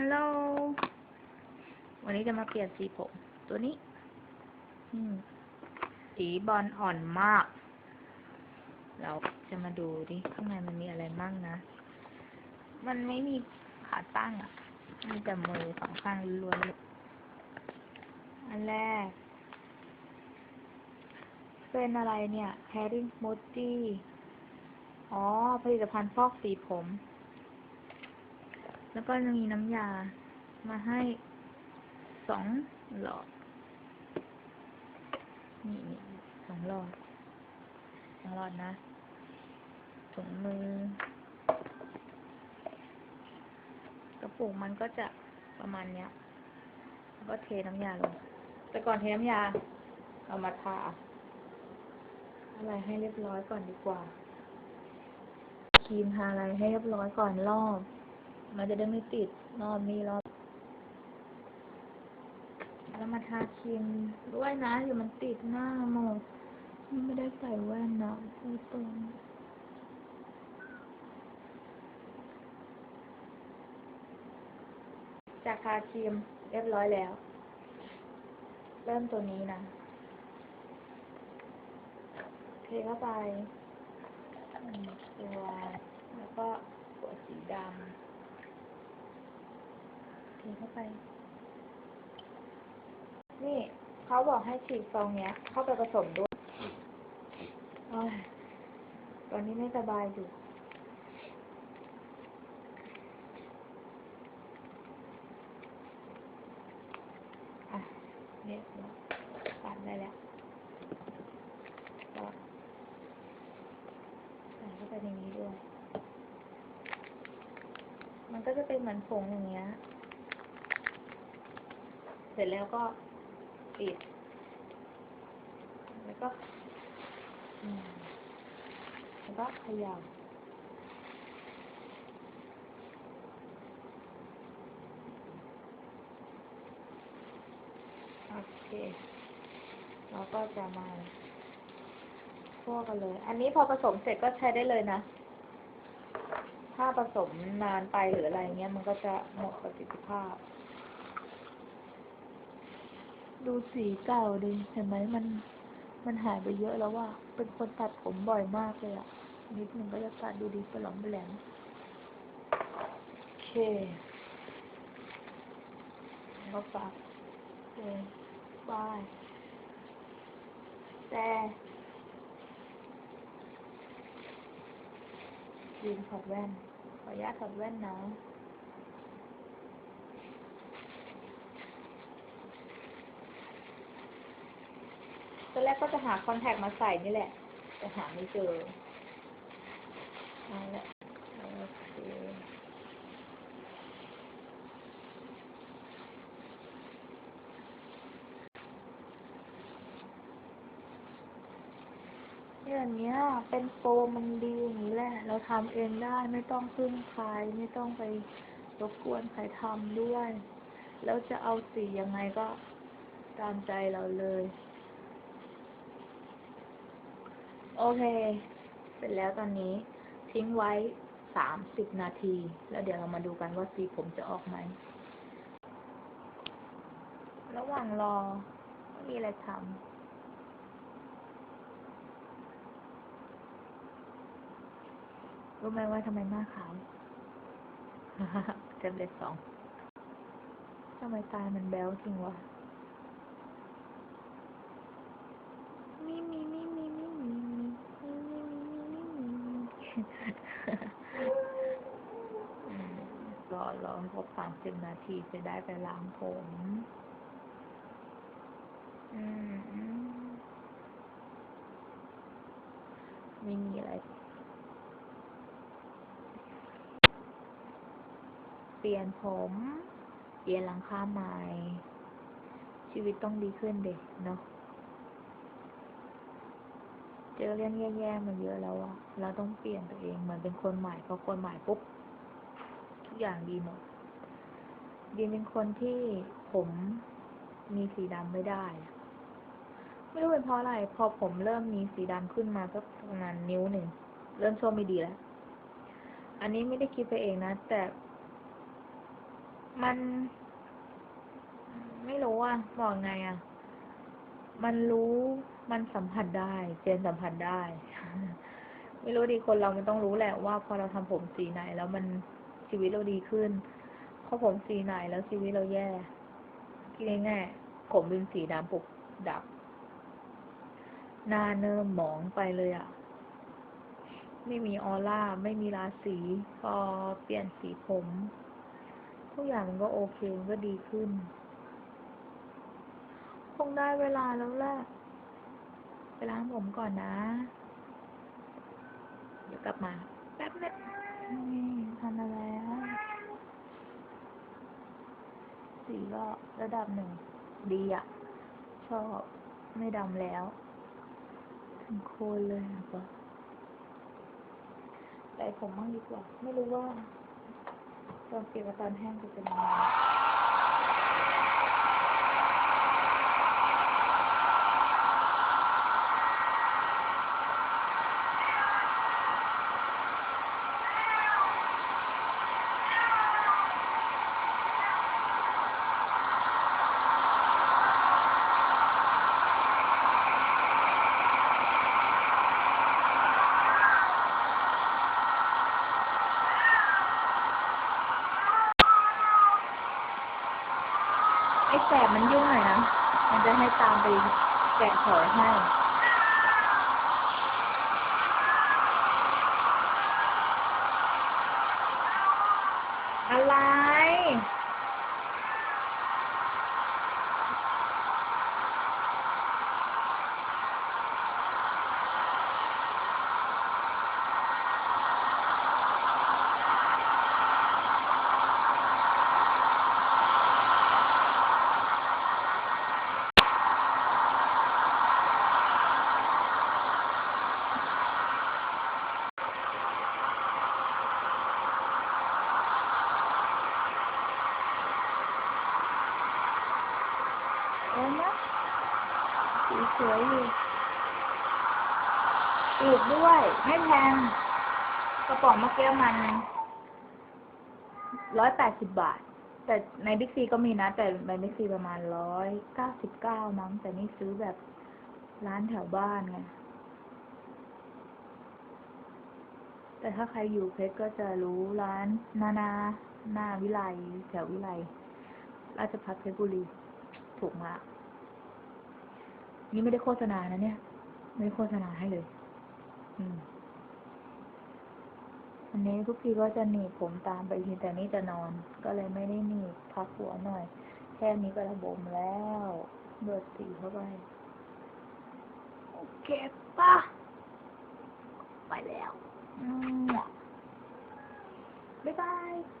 ฮัลโหล วันนี้จะมาเปลี่ยนสีผม ตัวนี้อืมสีบอลอ่อนมาก เราจะมาดูดิ ข้างในมันมีอะไรมั่งนะ มันไม่มีขาตั้งอะ มีแต่มือสองข้างล้วนๆเลยอันแรก เป็นอะไรเนี่ย Pairing Smoothie อ๋อ ผลิตภัณฑ์ฟอกสีผม แล้วก็มีน้ำยามาให้สองหลอด นี่นี่สองหลอดสองหลอดนะถุงมือ กระปุกมันก็จะประมาณเนี้ย แล้วก็เทน้ำยาลง แต่ก่อนเทน้ำยา เอามาทาอะไรให้เรียบร้อยก่อนดีกว่า ครีมทาอะไรให้เรียบร้อยก่อนรอบ มันจะได้ไม่ติด รอบนี้รอบแล้วมาทาครีมด้วยนะเดี๋ยวมันติดหน้าหมดนี่ไม่ได้ใส่แว่นนะพูดตรงจากทาครีมเรียบร้อยแล้ว เริ่มตัวนี้นะเทเข้าไปตัวแล้วก็ขวสีดำ เทเข้าไป นี่เขาบอกให้ฉีกซองเนี้ย เข้าไปผสมด้วยอตอนนี้ไม่สบายอยู่เรียบร้อยตัดได้แล้วก็ใส่เข้าไปในนี้ด้วย มันก็จะเป็นเหมือนผงอย่างเงี้ย ร็จแล้วก็ปิด แล้วก็แล้วก็ขย่าโอเค เราก็จะมาคั่วกันเลย อันนี้พอผสมเสร็จก็ใช้ได้เลยนะ ถ้าผสมนานไปหรืออะไรเงี้ยมันก็จะหมดประสิทธิภาพ ดูสีเก่าดิเห็นไหมมัน มันหายไปเยอะแล้วว่า เป็นคนตัดผมบ่อยมากเลยอะนิดนึงก็จะตัดดูดีปลอมแปลงโอเคแล้วก็ปักเลยบายแต่ยืนถอดแว่น ขออนุญาตถอดแว่นนะ อนแรกก็จะหาคอนแทคมาใส่นี่แหละ แต่หาไม่เจอนั่แหละโอเคอย่างเนี้ยเป็นโฟมมันดีอย่างนี้แหละ เราทำเองได้ไม่ต้องพึ่งใครไม่ต้องไปรบกวนใครทำด้วย แล้วจะเอาสียังไงก็ตามใจเราเลย โอเค เสร็จแล้วตอนนี้ทิ้งไว้สามสิบนาที แล้วเดี๋ยวเรามาดูกันว่าสีผมจะออกไหม ระหว่างรอไม่มีอะไรทำรู้ไหมว่าทำไมหน้าขาวเจ็บเล็ดสองทำไมตามันแบ๊วจริงวะ รอรอครบสามสิบนาทีจะได้ไปล้างผมอืมอืมไม่มีอะไร เปลี่ยนผม เปลี่ยนหลังคาใหม่ ชีวิตต้องดีขึ้นเด็กเนาะ เจอเรื่องแย่ๆมาเยอะแล้วอะเราต้องเปลี่ยนตัวเองเหมือนเป็นคนใหม่พอคนใหม่ปุ๊บทุกอย่างดีหมดดีเป็นคนที่ผมมีสีดำไม่ได้ ไม่รู้เป็นเพราะอะไร พอผมเริ่มมีสีดำขึ้นมาสักประมาณนิ้วหนึ่ง เริ่มโชว์ไม่ดีแล้ว อันนี้ไม่ได้คิดไปเองนะ แต่ มัน ไม่รู้อะบอกไงอะ มันรู้ มันสัมผัสได้ เจนสัมผัสได้ ไม่รู้ดิคนเรามันต้องรู้แหละว่า พอเราทำผมสีไหน แล้วมันชีวิตเราดีขึ้นพอผมสีไหนแล้วชีวิตเราแย่คิดง่ายๆผมเป็นสีดำปุกดับ หน้าเนิ่มหมองไปเลยอะ่ะ ไม่มีออร่า ไม่มีราศี พอเปลี่ยนสีผม ทุกอย่างมันก็โอเค มันก็ดีขึ้น คงได้เวลาแล้วแหละ ไปล้างผมก่อนนะ เดี๋ยวกลับมา แป๊บนึงนี่ทำอะไรอะสีก็ระดับหนึ่ง ดีอะ ชอบไม่ดำแล้ว ถึงโคนเลยอะปะแต่ผมมั่งดีกว่า ไม่รู้ว่าตอนเก็บกับตอนแห้งจะเป็นยังไง ไอ้แสบมันยุ่งหน่อยนะ มันจะให้ตามไปแกะถอยให้อะไร เอ็นนะสีสวยอยู่อีกด้วย ไม่แพง กระป๋องเมื่อกี้มันร้อยแปดสิบบาท แต่ในบิ๊กซีก็มีนะ แต่ในบิ๊กซีประมาณร้อยเก้าสิบเก้ามั้ง แต่นี่ซื้อแบบร้านแถวบ้านไง แต่ถ้าใครอยู่เพชรก็จะรู้ร้านนานา หน้าวิไล แถววิไล ราชพัฒเพชรบุรี ถูกมากนี่ไม่ได้โฆษณานะเนี่ย ไม่ได้โฆษณาให้เลย อืมอันนี้ทุกทีก็จะหนีผมตามไปทีแต่นี่จะนอน ก็เลยไม่ได้หนีพักหัวหน่อย แค่นี้ก็ระบมแล้วเบิดสีเข้าไป โอเคปะไปแล้วบ๊ายบาย